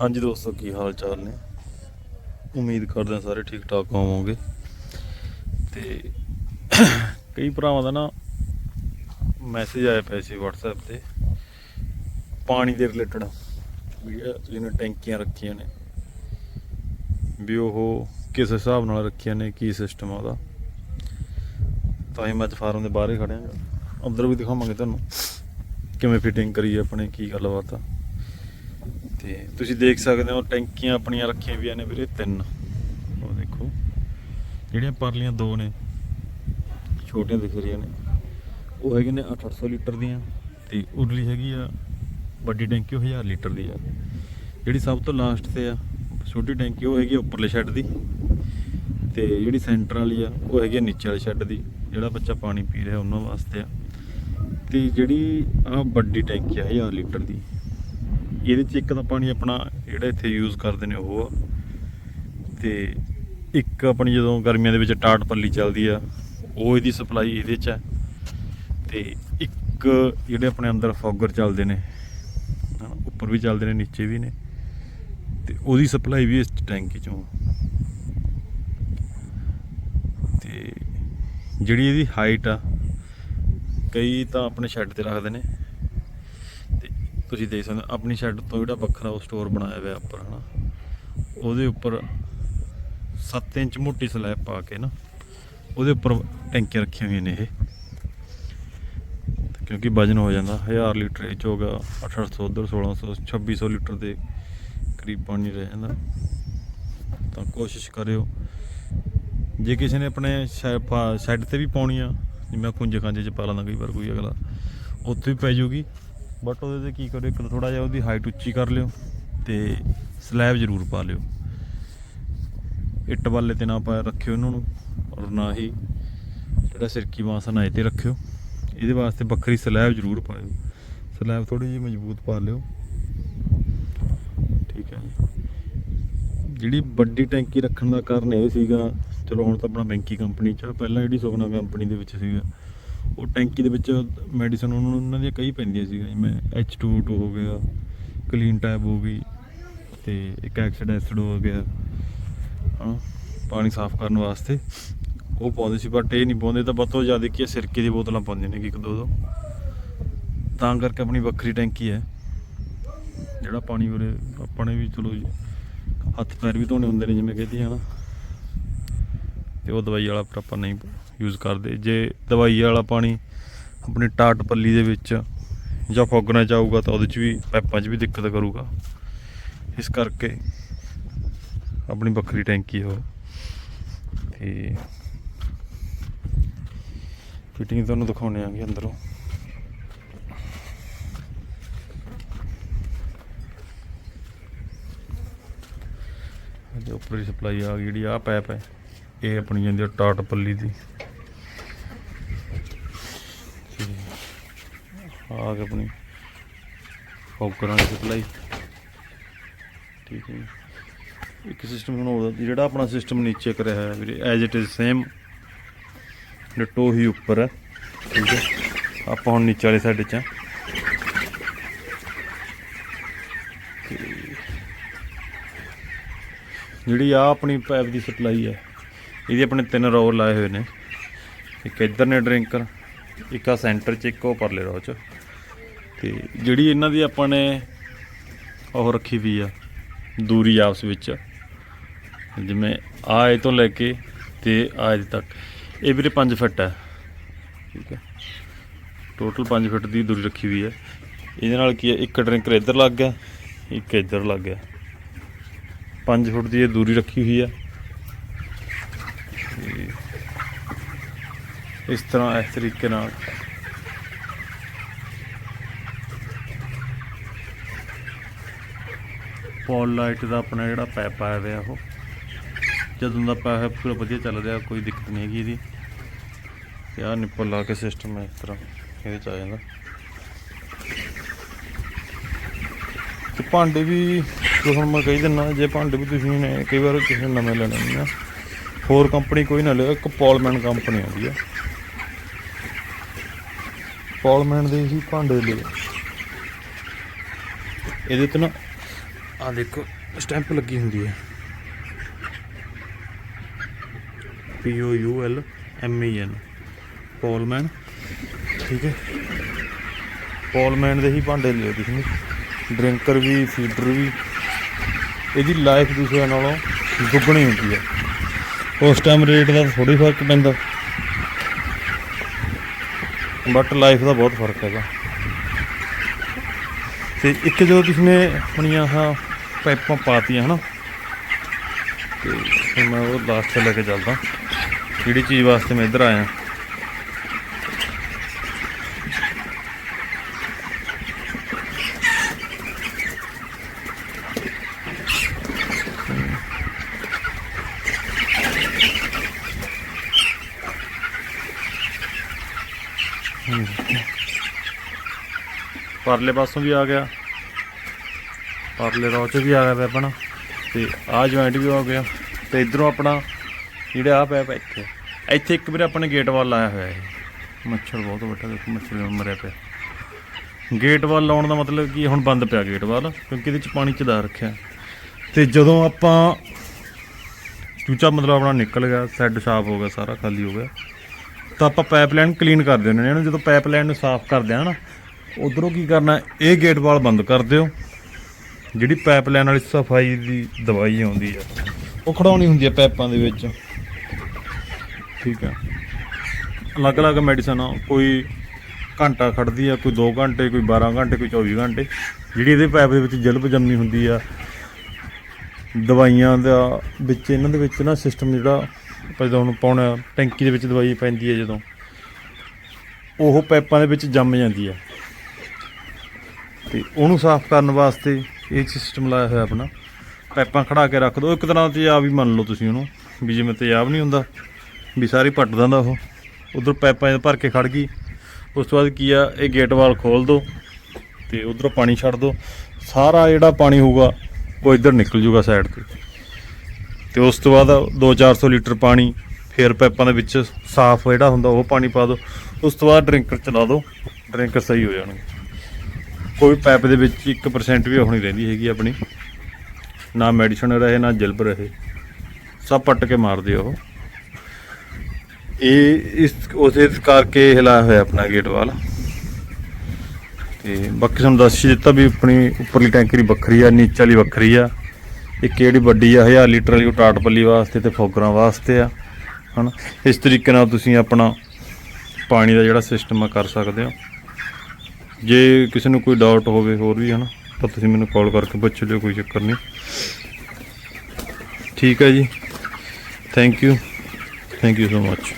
ਹਾਂਜੀ ਦੋਸਤੋ, ਕੀ ਹਾਲ ਚਾਲ ਨੇ? ਉਮੀਦ ਕਰਦੇ ਹਾਂ ਸਾਰੇ ਠੀਕ ਠਾਕ ਹੋਵੋਗੇ। ਤੇ ਕਈ ਭਰਾਵਾਂ ਦਾ ਨਾ ਮੈਸੇਜ ਆਇਆ ਪਿਆ ਸੀ WhatsApp ਤੇ। ਪਾਣੀ ਦੇ ਰਿਲੇਟਡ ਵੀ ਜਿਹਨੇ ਟੈਂਕੀਆਂ ਰੱਖੀਆਂ ਨੇ, ਵੀ ਉਹ ਕਿਸ ਹਿਸਾਬ ਨਾਲ ਰੱਖੀਆਂ ਨੇ, ਕੀ ਸਿਸਟਮ ਆ ਉਹਦਾ। ਤਾਂ ਅਸੀਂ ਮੱਝ ਫਾਰਮ ਦੇ ਬਾਹਰ ਹੀ ਖੜੇ ਅੰਦਰ ਵੀ ਦਿਖਾਵਾਂਗੇ ਤੁਹਾਨੂੰ, ਕਿਵੇਂ ਫਿਟਿੰਗ ਕਰੀ ਹੈ ਆਪਣੇ, ਕੀ ਗੱਲਬਾਤ ਆ। ਤੇ ਤੁਸੀਂ ਦੇਖ ਸਕਦੇ ਹੋ ਟੈਂਕੀਆਂ ਆਪਣੀਆਂ ਰੱਖੀਆਂ ਵੀਆਂ ਨੇ ਵੀਰੇ, ਤਿੰਨ। ਉਹ ਦੇਖੋ, ਜਿਹੜੀਆਂ ਪਰਲੀਆਂ ਦੋ ਨੇ, ਛੋਟੀਆਂ ਦਿਖ ਰਹੀਆਂ ਨੇ। ਉਹ ਹੈਗੇ ਨੇ 800 ਲੀਟਰ ਦੀਆਂ ਤੇ ਉਰਲੀ ਹੈਗੀ ਆ ਵੱਡੀ ਟੈਂਕੀ, ਉਹ 1000 ਲੀਟਰ ਦੀ ਆ। ਜਿਹੜੀ ਸਭ ਤੋਂ ਲਾਸਟ ਤੇ ਆ, ਛੋਟੀ ਟੈਂਕੀ, ਉਹ ਹੈਗੀ ਆ ਉੱਪਰਲੇ ਸ਼ੈੱਡ ਦੀ ਤੇ ਜਿਹੜੀ ਸੈਂਟਰ ਵਾਲੀ ਆ, ਉਹ ਹੈਗੀ ਆ ਨੀਚੇ ਵਾਲੇ ਸ਼ੈੱਡ ਦੀ, ਜਿਹੜਾ ਬੱਚਾ ਪਾਣੀ ਪੀ ਰਿਹਾ ਉਹਨਾਂ ਵਾਸਤੇ ਆ। ਤੇ ਜਿਹੜੀ ਆ ਵੱਡੀ ਟੈਂਕੀ ਆ 1000 ਲੀਟਰ ਦੀ। ਇਹਦੇ ਚ ਇੱਕ ਤਾਂ ਪਾਣੀ ਆਪਣਾ ਜਿਹੜਾ ਇੱਥੇ ਯੂਜ਼ ਕਰਦੇ ਨੇ ਉਹ ਆ। ਤੇ ਇੱਕ ਆਪਣੀ ਜਦੋਂ ਗਰਮੀਆਂ ਦੇ ਵਿੱਚ ਟਾਟ ਪੱਲੀ ਚੱਲਦੀ ਆ, ਉਹ ਇਹਦੀ ਸਪਲਾਈ ਇਹਦੇ ਚ ਹੈ ਤੇ ਇੱਕ ਜਿਹੜੇ ਆਪਣੇ ਅੰਦਰ ਫੌਗਰ ਚੱਲਦੇ ਨੇ ਉੱਪਰ ਵੀ ਚੱਲਦੇ ਨੇ, ਨੀਚੇ ਵੀ ਨੇ। ਤੇ ਉਹਦੀ ਸਪਲਾਈ ਵੀ ਇਸ ਟੈਂਕੀ ਚੋਂ ਆ। ਤੇ ਜਿਹੜੀ ਇਹਦੀ ਹਾਈਟ ਆ, ਕਈ ਤਾਂ ਆਪਣੇ ਸ਼ੈੱਡ ਤੇ ਰੱਖਦੇ ਨੇ। ਤੁਸੀਂ ਦੇਖ ਸਕਦੇ ਆਪਣੀ ਸ਼ੈੱਡ ਤੋਂ ਜਿਹੜਾ ਵੱਖਰਾ ਉਹ ਸਟੋਰ ਬਣਾਇਆ ਹੋਇਆ ਉੱਪਰ, ਹਨਾ। ਉਹਦੇ ਉੱਪਰ 7 ਇੰਚ ਮੋਟੀ ਸਲੈਬ ਪਾ ਕੇ ਨਾ, ਉਹਦੇ ਉੱਪਰ ਟੈਂਕੀਆਂ ਰੱਖੀਆਂ ਹੋਈਆਂ ਨੇ ਇਹ। ਕਿਉਂਕਿ ਵਜਨ ਹੋ ਜਾਂਦਾ 1000 ਲੀਟਰ ਇਹ 'ਚ ਹੋ ਗਿਆ 800 ਉਧਰ 1600 2600 ਲੀਟਰ ਦੇ ਕਰੀਬ ਪਾਣੀ ਰਹਿ ਜਾਂਦਾ ਤਾਂ ਕੋਸ਼ਿਸ਼ ਕਰਿਓ, ਜੇ ਕਿਸੇ ਨੇ ਆਪਣੇ ਸ਼ੈੱਡ ਤੇ ਵੀ ਪਾਉਣੀ ਆ, ਜਿਵੇਂ ਖੁੰਝੇ ਖਾਂਜੇ ਚ ਪਾ ਲੈਂਦਾ, ਕਈ ਵਾਰ ਕੋਈ ਅਗਲਾ, ਉੱਥੇ ਵੀ ਪੈ ਜੂਗੀ ਬਟ ਉਹਦੇ ਤੇ ਕੀ ਕਰਿਓ, ਇੱਕ ਥੋੜਾ ਜਿਹਾ ਉਹਦੀ ਹਾਈਟ ਉੱਚੀ ਕਰ ਲਿਓ ਤੇ ਸਲੈਬ ਜ਼ਰੂਰ ਪਾ ਲਿਓ। ਇੱਟ ਵਾਲੇ ਤੇ ਨਾ ਪਾ ਰੱਖਿਓ ਇਹਨਾਂ ਨੂੰ ਔਰ ਨਾ ਹੀ ਜਿਹੜਾ ਸਿਰਕੀ ਬਾਂਸ ਆ ਤੇ ਰੱਖਿਓ। ਇਹਦੇ ਵਾਸਤੇ ਵੱਖਰੀ ਸਲੈਬ ਜ਼ਰੂਰ ਪਾਇਓ। ਸਲੈਬ ਥੋੜੀ ਜਿਹੀ ਮਜ਼ਬੂਤ ਪਾ ਲਿਓ। ਠੀਕ ਹੈ ਜਿਹੜੀ ਵੱਡੀ ਟੈਂਕੀ ਰੱਖਣ ਦਾ ਕਾਰਨ ਇਹ ਸੀਗਾ, ਚਲੋ ਹੁਣ ਤਾਂ ਆਪਣਾ ਬੈਂਕੀ ਕੰਪਨੀ ਚ ਪਹਿਲਾਂ ਜਿਹੜੀ ਸੁਖਨਾ ਕੰਪਨੀ ਦੇ ਵਿੱਚ ਸੀਗਾ ਉਹ ਟੈਂਕੀ ਦੇ ਵਿੱਚ ਮੈਡੀਸਨ ਉਹਨਾਂ ਨੂੰ ਉਹਨਾਂ ਦੀਆਂ ਕਈ ਪੈਂਦੀਆਂ ਸੀਗੀਆਂ, ਜਿਵੇਂ H2O2 ਹੋ ਗਿਆ ਕਲੀਨ ਟੈਬ ਹੋ ਗਈ ਤੇ ਇੱਕ ਐਕਸਿਡ ਐਸਿਡ ਹੋ ਗਿਆ ਹਾਂ ਪਾਣੀ ਸਾਫ਼ ਕਰਨ ਵਾਸਤੇ। ਉਹ ਪਾਉਂਦੇ ਸੀ ਬਟ ਇਹ ਨਹੀਂ ਪਾਉਂਦੇ ਤਾਂ ਵੱਧ ਤੋਂ ਜ਼ਿਆਦਾ ਕੀ ਸਿਰਕੇ ਦੀ ਬੋਤਲਾਂ ਪਾਉਂਦੇ ਨੇ ਇੱਕ ਦੋ ਦੋ। ਤਾਂ ਕਰਕੇ ਆਪਣੀ ਵੱਖਰੀ ਟੈਂਕੀ ਹੈ, ਜਿਹੜਾ ਪਾਣੀ ਉਰੇ ਆਪਣੇ ਵੀ ਚਲੋ ਹੱਥ ਪੈਰ ਵੀ ਧੋਣੇ ਹੁੰਦੇ ਨੇ, ਜਿਵੇਂ ਕਹਿੰਦੀ ਨਾ। ਤੇ ਉਹ ਦਵਾਈ ਵਾਲਾ ਪਰ ਆਪਾਂ ਨਹੀਂ ਯੂਜ਼ ਕਰਦੇ। ਜੇ ਦਵਾਈ ਵਾਲਾ ਪਾਣੀ ਆਪਣੀ ਟਾਟ ਪੱਲੀ ਦੇ ਵਿੱਚ ਜਾਂ ਫੋਗਣਾ ਚਾਹੂਗਾ ਤਾਂ ਉਹਦੇ ਚ ਵੀ ਪਾਈਪਾਂ 'ਚ ਵੀ ਦਿੱਕਤ ਕਰੂਗਾ। ਇਸ ਕਰਕੇ ਆਪਣੀ ਵੱਖਰੀ ਟੈਂਕੀ ਉਹ। ਤੇ ਫਿਟਿੰਗ ਤੁਹਾਨੂੰ ਦਿਖਾਉਣੇ ਆਂਗੇ ਅੰਦਰੋਂ। ਇਹਦੇ ਉੱਪਰ ਸਪਲਾਈ ਆ ਗਈ ਜਿਹੜੀ ਆ ਪਾਈਪ ਹੈ। ਇਹ ਆਪਣੀ ਜਾਂਦੀ ਆ ਟਾਟ ਪੱਲੀ ਦੀ। ਤੇ ਆ ਗਈ ਆਪਣੀ ਫੌਕਰਾਂ ਦੀ ਸਪਲਾਈ। ਠੀਕ ਹੈ ਇੱਕ ਸਿਸਟਮ ਹੁਣ ਹੋਰ ਜਿਹੜਾ ਆਪਣਾ ਸਿਸਟਮ ਨੀਚੇ ਕਰਿਆ ਹੋਇਆ ਵੀਰੇ as it is same ditto ਹੀ ਉੱਪਰ ਹੈ। ਠੀਕ ਹੈ। ਆਪਾਂ ਹੁਣ ਨੀਚੇ ਵਾਲੇ ਸਾਈਡ 'ਚ ਆ ਜਿਹੜੀ ਆ ਆਪਣੀ ਪਾਈਪ ਦੀ ਸਪਲਾਈ ਹੈ ਇਹਦੇ ਆਪਣੇ ਤਿੰਨ ਰੋਲ ਲਾਏ ਹੋਏ ਨੇ। ਇੱਕ ਇੱਧਰ ਨੇ ਡਰਿੰਕਰ ਇੱਕ ਆ ਸੈਂਟਰ 'ਚ, ਇੱਕ ਉਹ ਪਰਲੇ ਰੋ 'ਚ। ਤੇ ਜਿਹੜੀ ਇਹਨਾਂ ਦੀ ਆਪਾਂ ਨੇ ਉਹ ਰੱਖੀ ਵੀ ਆ, ਦੂਰੀ ਆਪਸ ਵਿੱਚ। ਜਿਵੇਂ ਆ ਇਹ ਤੋਂ ਲੈ ਕੇ ਤੇ ਆ ਇਹਦੇ ਤੱਕ। ਇਹ ਵੀਰੇ 5 ਫੁੱਟ ਹੈ ਠੀਕ ਹੈ ਟੋਟਲ 5 ਫੁੱਟ ਦੀ ਦੂਰੀ ਰੱਖੀ ਹੋਈ ਹੈ ਇਹਦੇ ਨਾਲ ਕੀ ਹੈ ਇੱਕ ਡਰਿੰਕਰ ਇੱਧਰ ਲੱਗ ਗਿਆ, ਇੱਕ ਇੱਧਰ ਲੱਗ ਗਿਆ। 5 ਫੁੱਟ ਦੀ ਇਹ ਦੂਰੀ ਰੱਖੀ ਹੋਈ ਹੈ ਇਸ ਤਰ੍ਹਾਂ ਇਸ ਤਰੀਕੇ ਨਾਲ। ਪੋਲ ਲਾਈਟ ਦਾ ਆਪਣਾ ਜਿਹੜਾ ਪਾਈਪ ਆਇਆ ਹੋਇਆ ਉਹ, ਜਦੋਂ ਦਾ ਪਾਇਆ ਪੂਰਾ ਵਧੀਆ ਚੱਲ ਰਿਹਾ, ਕੋਈ ਦਿੱਕਤ ਨਹੀਂ ਹੈਗੀ ਇਹਦੀ। ਤੇ ਆਹ ਨਿੱਪਲ ਲਾ ਕੇ ਸਿਸਟਮ ਹੈ, ਇਸ ਤਰ੍ਹਾਂ ਇਹਦੇ ਚ ਆ ਜਾਂਦਾ। ਤੇ ਭਾਂਡੇ ਵੀ ਜੋ ਹੁਣ ਮੈਂ ਕਹੀ ਦਿੰਦਾ ਜੇ ਭਾਂਡੇ ਵੀ ਤੁਸੀਂ ਨੇ, ਕਈ ਵਾਰ ਕਿਸੇ ਨਵੇਂ ਲੈਣੇ ਨੇ ਨਾ ਹੋਰ ਕੰਪਨੀ ਕੋਈ ਨਾ ਲਿਓ ਇੱਕ ਪੋਲਮੈਨ ਕੰਪਨੀ ਆਉਂਦੀ ਆ। ਪੋਲਮੈਨ ਦੇ ਹੀ ਭਾਂਡੇ ਲਿਓ ਇਹਦੇ ਤੇ ਨਾ ਆ ਦੇਖੋ, ਸਟੈਂਪ ਲੱਗੀ ਹੁੰਦੀ ਹੈ। P O U L M E N pollman ਠੀਕ ਹੈ। ਪੋਲਮੈਨ ਦੇ ਹੀ ਭਾਂਡੇ ਲਿਓ ਤੁਸੀਂ ਡਰਿੰਕਰ ਵੀ, ਫੀਡਰ ਵੀ। ਇਹਦੀ ਲਾਈਫ ਦੂਸਰਿਆਂ ਨਾਲੋਂ ਦੁੱਗਣੀ ਹੁੰਦੀ ਹੈ। ਉਸ ਟਾਈਮ ਰੇਟ ਦਾ ਥੋੜੀ ਫ਼ਰਕ ਪੈਂਦਾ। ਬਟ ਲਾਈਫ ਦਾ ਬਹੁਤ ਫ਼ਰਕ ਹੈਗਾ। ਤੇ ਇੱਕ ਜਦੋਂ ਤੁਸੀਂ ਨੇ ਆਪਣੀਆਂ ਆਹ ਪਾਈਪਾਂ ਪਾਤੀਆਂ, ਹਨਾ? ਤੇ ਫਿਰ ਮੈਂ ਉਹ ਲਾਸਟ ਤੇ ਲੈ ਕੇ ਚੱਲਦਾ। ਜਿਹੜੀ ਚੀਜ਼ ਵਾਸਤੇ ਮੈਂ ਇੱਧਰ ਆਇਆ? ਪਰਲੇ ਪਾਸੋਂ ਵੀ ਆ ਗਿਆ। ਪਰਲੇ ਰੋਹ ਵੀ ਆ ਗਿਆ ਪੈਪਣਾ ਤੇ ਆ ਜੁਆਇੰਟ ਵੀ ਹੋ ਗਿਆ। ਤੇ ਇਧਰੋਂ ਆਪਣਾ ਜਿਹੜਾ ਆ ਪੈਪ ਇੱਥੇ। ਇੱਥੇ ਇੱਕ ਵੀਰੇ ਆਪਣੇ ਗੇਟ ਵਾਲ ਲਾਇਆ ਹੋਇਆ ਹੈ ਮੱਛਰ ਬਹੁਤ ਵੱਡਾ, ਦੇਖੋ ਮੱਛਰ ਮਰਿਆ ਪਿਆ। ਗੇਟ ਵੱਲ ਲਾਉਣ ਦਾ ਮਤਲਬ ਕੀ ਹੁਣ ਬੰਦ ਪਿਆ ਗੇਟ ਵੱਲ, ਕਿਉਂਕਿ ਇਹਦੇ ਚ ਪਾਣੀ ਚਦਾ ਰੱਖਿਆ। ਤੇ ਜਦੋਂ ਆਪਾਂ ਚੂਚਾ ਮਤਲਬ ਆਪਣਾ ਨਿਕਲ ਗਿਆ ਸੈੱਡ ਸਾਫ਼ ਹੋ ਗਿਆ ਸਾਰਾ, ਖਾਲੀ ਹੋ ਗਿਆ। ਤਾਂ ਆਪਾਂ ਪਾਈਪਲਾਈਨ ਕਲੀਨ ਕਰ ਦਿੰਦੇ ਨੇ। ਇਹਨੂੰ ਜਦੋਂ ਪਾਈਪਲਾਈਨ ਨੂੰ ਸਾਫ਼ ਕਰਦੇ ਹਾਂ ਨਾ, ਉਧਰੋਂ ਕੀ ਕਰਨਾ, ਇਹ ਗੇਟ ਵਾਲ ਬੰਦ ਕਰ ਦਿਓ। ਜਿਹੜੀ ਪਾਈਪਲਾਈਨ ਵਾਲੀ ਸਫ਼ਾਈ ਦੀ ਦਵਾਈ ਆਉਂਦੀ ਆ, ਉਹ ਖੜਾਉਣੀ ਹੁੰਦੀ ਹੈ ਪਾਈਪਾਂ ਦੇ ਵਿੱਚ। ਠੀਕ ਆ। ਅਲੱਗ-ਅਲੱਗ ਮੈਡੀਸਨ ਆ, ਕੋਈ ਘੰਟਾ ਖੜਦੀ ਆ, ਕੋਈ 2 ਘੰਟੇ, ਕੋਈ 12 ਘੰਟੇ, ਕੋਈ 24 ਘੰਟੇ। ਜਿਹੜੀ ਇਹਦੇ ਪਾਈਪ ਦੇ ਵਿੱਚ ਜਲਬ ਜੰਮੀ ਹੁੰਦੀ ਆ, ਦਵਾਈਆਂ ਦਾ ਵਿੱਚ, ਇਹਨਾਂ ਦੇ ਵਿੱਚ ਨਾ ਸਿਸਟਮ ਜਿਹੜਾ ਜਦੋਂ ਹੁਣ ਪਾਉਣਾ, ਟੈਂਕੀ ਦੇ ਵਿੱਚ ਦਵਾਈ ਪੈਂਦੀ ਹੈ ਜਦੋਂ, ਉਹ ਪਾਈਪਾਂ ਦੇ ਵਿੱਚ ਜੰਮ ਜਾਂਦੀ ਆ ਤੇ ਉਹਨੂੰ ਸਾਫ਼ ਕਰਨ ਵਾਸਤੇ ਇਹ ਸਿਸਟਮ ਲਾਇਆ ਹੋਇਆ ਆਪਣਾ। ਪਾਈਪਾਂ ਖੜਾ ਕੇ ਰੱਖ ਦਿਓ ਇੱਕ ਤਰ੍ਹਾਂ ਦਾ ਤੇਜ਼ਾਬ ਹੀ ਮੰਨ ਲਓ ਤੁਸੀਂ ਉਹਨੂੰ, ਵੀ ਜਿਵੇਂ ਤੇਜ਼ਾਬ ਨਹੀਂ ਹੁੰਦਾ, ਵੀ ਸਾਰੀ ਪੱਟ ਦਿੰਦਾ ਉਹ। ਉਧਰ ਪਾਈਪਾਂ 'ਚ ਭਰ ਕੇ ਖੜ ਗਈ। ਉਸ ਤੋਂ ਬਾਅਦ ਕੀ ਆ, ਇਹ ਗੇਟ ਵਾਲ ਖੋਲ ਦਿਓ ਤੇ ਉਧਰੋਂ ਪਾਣੀ ਛੱਡ ਦਿਓ ਸਾਰਾ ਜਿਹੜਾ ਪਾਣੀ ਹੋਊਗਾ, ਉਹ ਇੱਧਰ ਨਿਕਲ ਜੂਗਾ ਸਾਈਡ ਤੇ। ਤੇ ਉਸ ਤੋਂ ਬਾਅਦ 2-400 ਲੀਟਰ ਪਾਣੀ, ਫੇਰ ਪੈਪਾਂ ਦੇ ਵਿੱਚ ਸਾਫ਼ ਜਿਹੜਾ ਹੁੰਦਾ ਉਹ ਪਾਣੀ ਪਾ ਦਿਓ। ਉਸ ਤੋਂ ਬਾਅਦ ਡਰਿੰਕਰ ਚਲਾ ਦਿਓ। ਡਰਿੰਕਰ ਸਹੀ ਹੋ ਜਾਣਗੇ। ਕੋਈ ਪਾਈਪ ਦੇ ਵਿੱਚ 1% ਵੀ ਉਹ ਨਹੀਂ ਰਹਿੰਦੀ ਹੈਗੀ ਆਪਣੀ। ਨਾ ਮੈਡੀਸਨ ਰਹੇ, ਨਾ ਜਲਬ ਰਹੇ। ਸਭ ਪੱਟ ਕੇ ਮਾਰਦੇ ਉਹ। ਇਹ ਇਸ, ਉਸੇ ਕਰਕੇ ਹਿਲਾਇਆ ਹੋਇਆ ਆਪਣਾ ਗੇਟ ਵਾਲ। ਤੇ ਬਾਕੀ ਤੁਹਾਨੂੰ ਦੱਸ ਹੀ ਦਿੱਤਾ ਵੀ ਆਪਣੀ ਉੱਪਰਲੀ ਟੈਂਕਰੀ ਵੱਖਰੀ ਆ, ਨੀਚੇ ਵਾਲੀ ਵੱਖਰੀ ਆ। ਇੱਕ ਜਿਹੜੀ ਵੱਡੀ ਆ? 1000 ਲੀਟਰ ਵਾਲੀ ਉਹ ਟਾਟ ਪੱਲੀ ਵਾਸਤੇ ਤੇ ਫੋਗਰਾਂ ਵਾਸਤੇ ਆ, ਹਨਾ? ਇਸ ਤਰੀਕੇ ਨਾਲ ਤੁਸੀਂ ਆਪਣਾ ਪਾਣੀ ਦਾ ਜਿਹੜਾ ਸਿਸਟਮ ਆ ਕਰ ਸਕਦੇ ਹੋ। ਜੇ ਕਿਸੇ ਨੂੰ ਕੋਈ ਡਾਊਟ ਹੋਵੇ ਹੋਰ ਵੀ, ਹਨਾ, ਤਾਂ ਤੁਸੀਂ ਮੈਨੂੰ ਕਾਲ ਕਰਕੇ ਪੁੱਛ ਲਿਓ, ਕੋਈ ਚੱਕਰ ਨਹੀਂ। ਠੀਕ ਹੈ ਜੀ। Thank you thank you so much